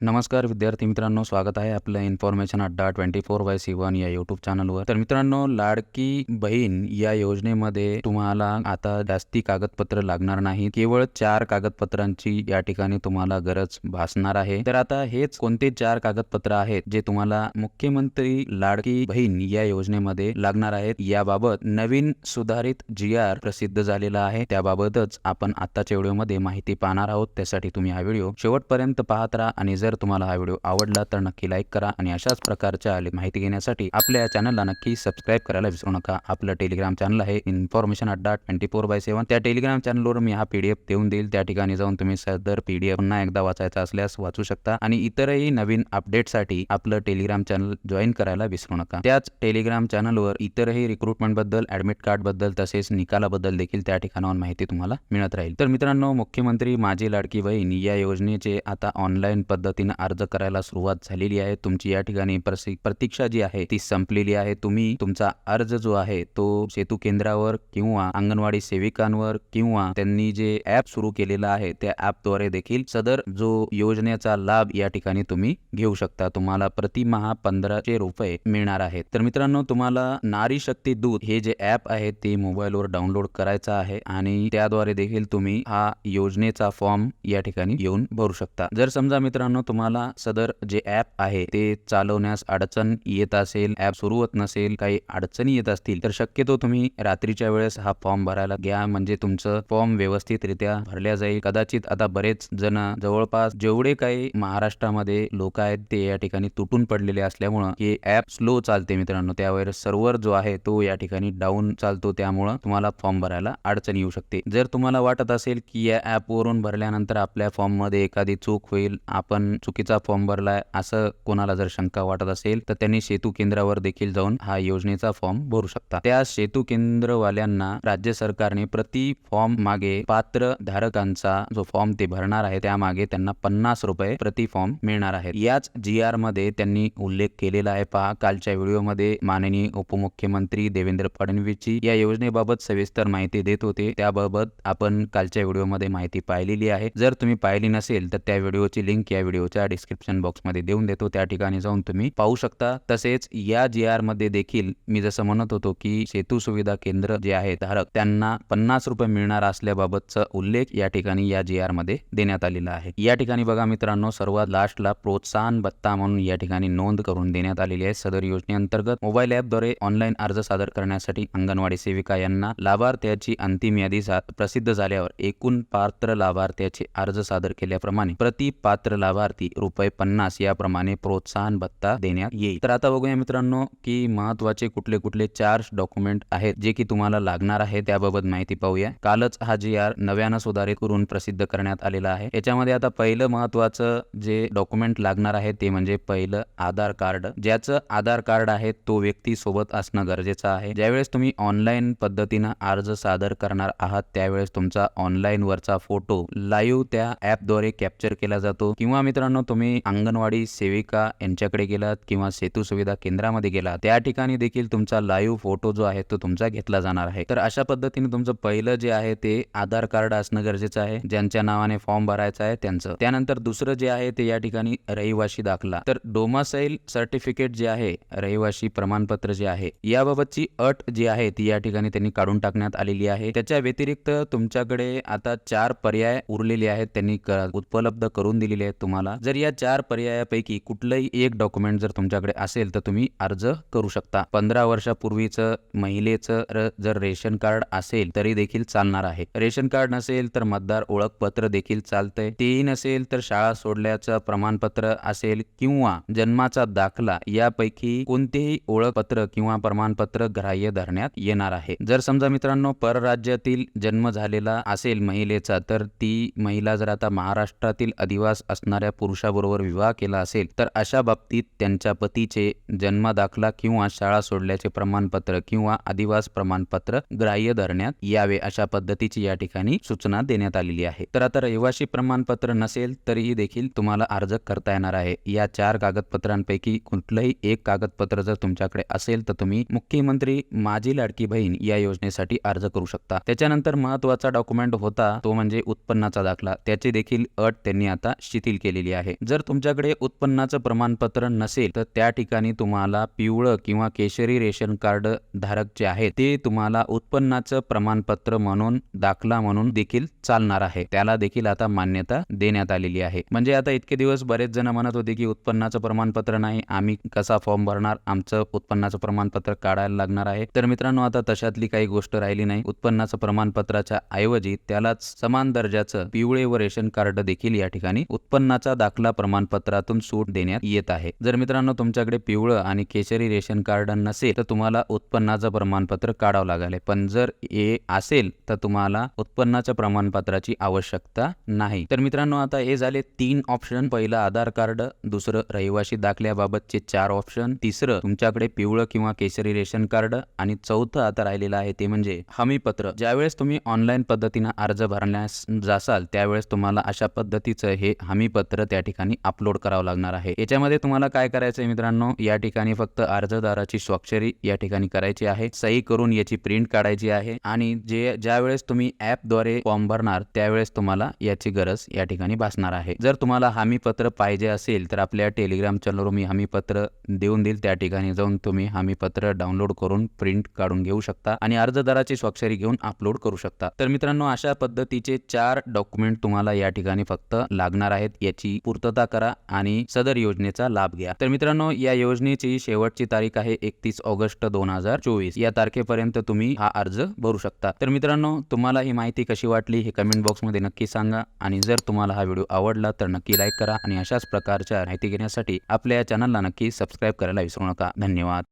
नमस्कार विद्यार्थी मित्रांनो स्वागत आहे आपलं information Adda twenty four by सेवन या युट्यूब चॅनलवर तर मित्रांनो लाडकी बहीण या योजनेमध्ये तुम्हाला आता जास्ती कागदपत्र लागणार नाही केवळ चार कागदपत्रांची या ठिकाणी तुम्हाला गरज भासणार आहे. तर आता हेच कोणते चार कागदपत्र आहेत जे तुम्हाला मुख्यमंत्री लाडकी बहीण या योजनेमध्ये लागणार आहेत? याबाबत नवीन सुधारित जी आर प्रसिद्ध झालेला आहे. त्याबाबतच आपण आताच्या व्हिडिओमध्ये माहिती पाहणार आहोत. त्यासाठी तुम्ही हा व्हिडिओ शेवटपर्यंत पाहत राहा आणि जर तुम्हाला हा व्हिडिओ आवडला तर नक्की लाईक करा आणि अशाच प्रकारच्या आले- माहिती घेण्यासाठी आपल्या या चॅनलला नक्की सबस्क्राईब करायला विसरू नका. आपलं टेलिग्राम चॅनल आहे information Adda twenty four by seven त्या टेलिग्राम चॅनलवर मी हा पीडीएफ देऊन देईल. त्या ठिकाणी जाऊन तुम्ही सदर पीडीएफ पुन्हा एकदा वाचायचा असल्यास वाचू शकता आणि इतरही नवीन अपडेटसाठी आपलं टेलिग्राम चॅनल जॉईन करायला विसरू नका. त्याच टेलिग्राम चॅनलवर इतरही रिक्रुटमेंटबद्दल ऍडमिट कार्डबद्दल तसेच निकालाबद्दल देखील त्या ठिकाणावर माहिती तुम्हाला मिळत राहील. तर मित्रांनो मुख्यमंत्री माझी लाडकी बहीण या योजनेचे आता ऑनलाईन पद्धत पद्धतीने अर्ज करायला सुरुवात झालेली आहे. तुमची या ठिकाणी प्रसि- प्रतीक्षा जी आहे ती संपलेली आहे. तुम्ही तुमचा अर्ज जो आहे तो सेतू केंद्रावर किंवा अंगणवाडी सेविकांवर किंवा त्यांनी जे ऍप सुरू केलेलं आहे त्या ऍपद्वारे देखील सदर जो योजनेचा लाभ या ठिकाणी तुम्ही घेऊ शकता. तुम्हाला प्रतिमहा पंधराशे रुपये मिळणार आहेत. तर मित्रांनो तुम्हाला नारी शक्ती दूत हे जे ऍप आहे ते मोबाईलवर डाउनलोड करायचं आहे आणि त्याद्वारे देखील तुम्ही हा योजनेचा फॉर्म या ठिकाणी येऊन भरू शकता. जर समजा मित्रांनो तुम्हाला सदर जे ऍप आहे ते चालवण्यास अडचण येत असेल ऍप सुरू होत नसेल काही अडचणी येत असतील तर शक्यतो तुम्ही रात्रीच्या वेळेस हा फॉर्म भरायला घ्या. म्हणजे तुमचं फॉर्म व्यवस्थितरित्या भरल्या जाईल. कदाचित आता बरेच जण जवळपास जेवढे काही महाराष्ट्रामध्ये लोक आहेत ते या ठिकाणी तुटून पडलेले असल्यामुळं हे ऍप स्लो चालते मित्रांनो. त्यावेळेस सर्व्हर जो आहे तो या ठिकाणी डाऊन चालतो. त्यामुळं तुम्हाला फॉर्म भरायला अडचण येऊ शकते. जर तुम्हाला वाटत असेल की या ॲपवरून भरल्यानंतर आपल्या फॉर्ममध्ये एखादी चूक होईल आपण चुकीचा फॉर्म भरलाय असं कोणाला जर शंका वाटत असेल तर त्यांनी सेतू केंद्रावर देखील जाऊन हा योजनेचा फॉर्म भरू शकता. त्या सेतू केंद्रवाल्यांना राज्य सरकारने प्रति फॉर्म मागे पात्र धारकांचा जो फॉर्म ते भरणार आहे त्यामागे त्यांना पन्नास रुपये प्रति फॉर्म मिळणार आहे याच जी आरमध्ये त्यांनी उल्लेख केलेला आहे पहा. कालच्या व्हिडिओमध्ये माननीय उपमुख्यमंत्री देवेंद्र फडणवीसची या योजनेबाबत सविस्तर माहिती देत होते. त्याबाबत आपण कालच्या व्हिडिओमध्ये माहिती पाहिलेली आहे. जर तुम्ही पाहिली नसेल तर त्या व्हिडिओची लिंक या व्हिडिओ व्हिडिओच्या डिस्क्रिप्शन बॉक्समध्ये देऊन देतो. त्या ठिकाणी जाऊन तुम्ही पाहू शकता. तसेच या जी आरमध्ये देखील मी जसं म्हणत होतो की सेतू सुविधा केंद्र जे आहे धारक त्यांना पन्नास रुपये मिळणार असल्याबाबतचा उल्लेख या ठिकाणी या जी आरमध्ये देण्यात आलेला आहे. या ठिकाणी बघा मित्रांनो सर्वात लास्टला प्रोत्साहन भत्ता म्हणून या ठिकाणी नोंद करून देण्यात आलेली आहे. सदर योजनेअंतर्गत मोबाईल ॲपद्वारे ऑनलाईन अर्ज सादर करण्यासाठी अंगणवाडी सेविका यांना लाभार्थ्याची अंतिम यादी प्रसिद्ध झाल्यावर एकूण पात्र लाभार्थ्याचे अर्ज सादर केल्याप्रमाणे प्रति पात्र लाभार्थी रुपये पन्नास याप्रमाणे प्रोत्साहन भत्ता देण्यात येईल. तर आता बघूया मित्रांनो की महत्त्वाचे कुठले कुठले चार डॉक्युमेंट आहेत जे की तुम्हाला लागणार आहे त्याबाबत माहिती पाहूया. कालच हा जी आर नव्यानं सुधारित करून प्रसिद्ध करण्यात आलेला आहे. याच्यामध्ये आता पहिलं महत्वाचं जे डॉक्युमेंट लागणार आहे ते म्हणजे पहिलं आधार कार्ड. ज्याचं आधार कार्ड आहे तो व्यक्ती सोबत असणं गरजेचं आहे. ज्यावेळेस तुम्ही ऑनलाईन पद्धतीनं अर्ज सादर करणार आहात त्यावेळेस तुमचा ऑनलाईन वरचा फोटो लाईव्ह त्या ऍपद्वारे कॅप्चर केला जातो. किंवा मित्रांनो तुम्ही अंगणवाडी सेविका यांच्याकडे गेलात किंवा सेतू सुविधा केंद्रामध्ये गेलात त्या ठिकाणी देखील तुमचा लाईव्ह फोटो जो आहे तो तुमचा घेतला जाणार आहे. तर अशा पद्धतीने तुमचं पहिलं जे आहे ते आधार कार्ड असणं गरजेचं आहे ज्यांच्या नावाने फॉर्म भरायचा आहे त्यांचं. त्यानंतर दुसरं जे आहे ते या ठिकाणी रहिवाशी दाखला. तर डोमासाईल सर्टिफिकेट जे आहे रहिवाशी प्रमाणपत्र जे आहे याबाबतची अट जी आहे ती या ठिकाणी त्यांनी काढून टाकण्यात आलेली आहे. त्याच्या व्यतिरिक्त तुमच्याकडे आता चार पर्याय उरलेले आहेत त्यांनी क- उपलब्ध करून दिलेले आहेत तुम्हाला. जर या चार पर्यायापैकी कुठलंही एक डॉक्युमेंट जर तुमच्याकडे असेल तर तुम्ही अर्ज करू शकता. पंधरा वर्षापूर्वीचं महिलेचं जर रेशन कार्ड असेल तरी देखील चालणार आहे. रेशन कार्ड नसेल तर मतदार ओळखपत्र देखील चालतंय. तेही नसेल तर शाळा सोडल्याचं प्रमाणपत्र असेल किंवा जन्माचा दाखला यापैकी कोणतेही ओळखपत्र किंवा प्रमाणपत्र ग्राह्य धरण्यात येणार आहे. जर समजा मित्रांनो परराज्यातील जन्म झालेला असेल महिलेचा तर ती महिला जर आता महाराष्ट्रातील अधिवास असणाऱ्या पुरुषाबरोबर विवाह केला असेल तर अशा बाबतीत त्यांच्या पतीचे जन्म दाखला किंवा शाळा सोडल्याचे प्रमाणपत्र किंवा अधिवास प्रमाणपत्र ग्राह्य धरण्यात यावे अशा पद्धतीची या ठिकाणी सूचना देण्यात आलेली आहे. तर आता रहिवासी प्रमाणपत्र नसेल तरीही देखील तुम्हाला अर्ज करता येणार आहे. या चार कागदपत्रांपैकी कुठलंही एक कागदपत्र जर तुमच्याकडे असेल तर तुम्ही मुख्यमंत्री माझी लाडकी बहीण या योजनेसाठी अर्ज करू शकता. त्याच्यानंतर महत्त्वाचा डॉक्युमेंट होता तो म्हणजे उत्पन्नाचा दाखला. त्याची देखील अट त्यांनी आता शिथिल केलेली आलेली आहे. जर तुमच्याकडे उत्पन्नाचं प्रमाणपत्र नसेल तर त्या ठिकाणी तुम्हाला पिवळं किंवा केशरी रेशन कार्ड धारक जे आहेत ते तुम्हाला उत्पन्नाचं प्रमाणपत्र म्हणून दाखला म्हणून देखील चालणार आहे. त्याला देखील आता मान्यता देण्यात आलेली आहे. म्हणजे आता इतके दिवस बरेच जण म्हणत होते की उत्पन्नाचं प्रमाणपत्र नाही आम्ही कसा फॉर्म भरणार आमचं उत्पन्नाचं प्रमाणपत्र काढायला लागणार आहे. तर मित्रांनो आता तशातली काही गोष्ट राहिली नाही. उत्पन्नाचं प्रमाणपत्राच्या ऐवजी त्यालाच समान दर्जाचं पिवळे व रेशन कार्ड देखील या ठिकाणी उत्पन्नाचा दाखला प्रमाणपत्रातून सूट देण्यात येत आहे. जर मित्रांनो तुमच्याकडे पिवळं आणि केशरी रेशन कार्ड नसेल तर तुम्हाला उत्पन्नाचं प्रमाणपत्र काढावं लागेल पण जर हे असेल तर तुम्हाला उत्पन्नाच्या प्रमाणपत्राची आवश्यकता नाही. तर मित्रांनो आता हे झाले तीन ऑप्शन. पहिलं आधार कार्ड दुसरं रहिवासी दाखल्याबाबतचे चार ऑप्शन तिसरं तुमच्याकडे पिवळं किंवा केशरी रेशन कार्ड आणि चौथं आता राहिलेलं आहे ते म्हणजे हमीपत्र. ज्यावेळेस तुम्ही ऑनलाईन पद्धतीनं अर्ज भरण्यास जासाल त्यावेळेस तुम्हाला अशा पद्धतीचं हे हमीपत्र त्या ठिकाणी अपलोड करावं लागणार आहे. याच्यामध्ये तुम्हाला काय करायचं आहे मित्रांनो? या ठिकाणी फक्त अर्जदाराची स्वाक्षरी या ठिकाणी करायची आहे. सही करून याची प्रिंट काढायची आहे. आणि जे ज्यावेळेस तुम्ही ॲपद्वारे फॉर्म भरणार त्यावेळेस तुम्हाला याची गरज या ठिकाणी भासणार आहे. जर तुम्हाला हमीपत्र पाहिजे असेल तर आपल्या टेलिग्राम चॅनलवर मी हमीपत्र देऊन देईल. त्या ठिकाणी जाऊन तुम्ही हमीपत्र डाउनलोड करून प्रिंट काढून घेऊ शकता आणि अर्जदाराची स्वाक्षरी घेऊन अपलोड करू शकता. तर मित्रांनो अशा पद्धतीचे चार डॉक्युमेंट तुम्हाला या ठिकाणी फक्त लागणार आहेत. याची याची पूर्तता करा आणि सदर योजनेचा लाभ घ्या. तर मित्रांनो या योजनेची शेवटची तारीख आहे एकतीस ऑगस्ट दोन हजार चोवीस. या तारखेपर्यंत तुम्ही हा अर्ज भरू शकता. तर मित्रांनो तुम्हाला ही माहिती कशी वाटली हे कमेंट बॉक्समध्ये नक्की सांगा आणि जर तुम्हाला हा व्हिडिओ आवडला तर नक्की लाईक करा आणि अशाच प्रकारच्या माहिती घेण्यासाठी आपल्या या चॅनलला नक्की सबस्क्राईब करायला विसरू नका. धन्यवाद.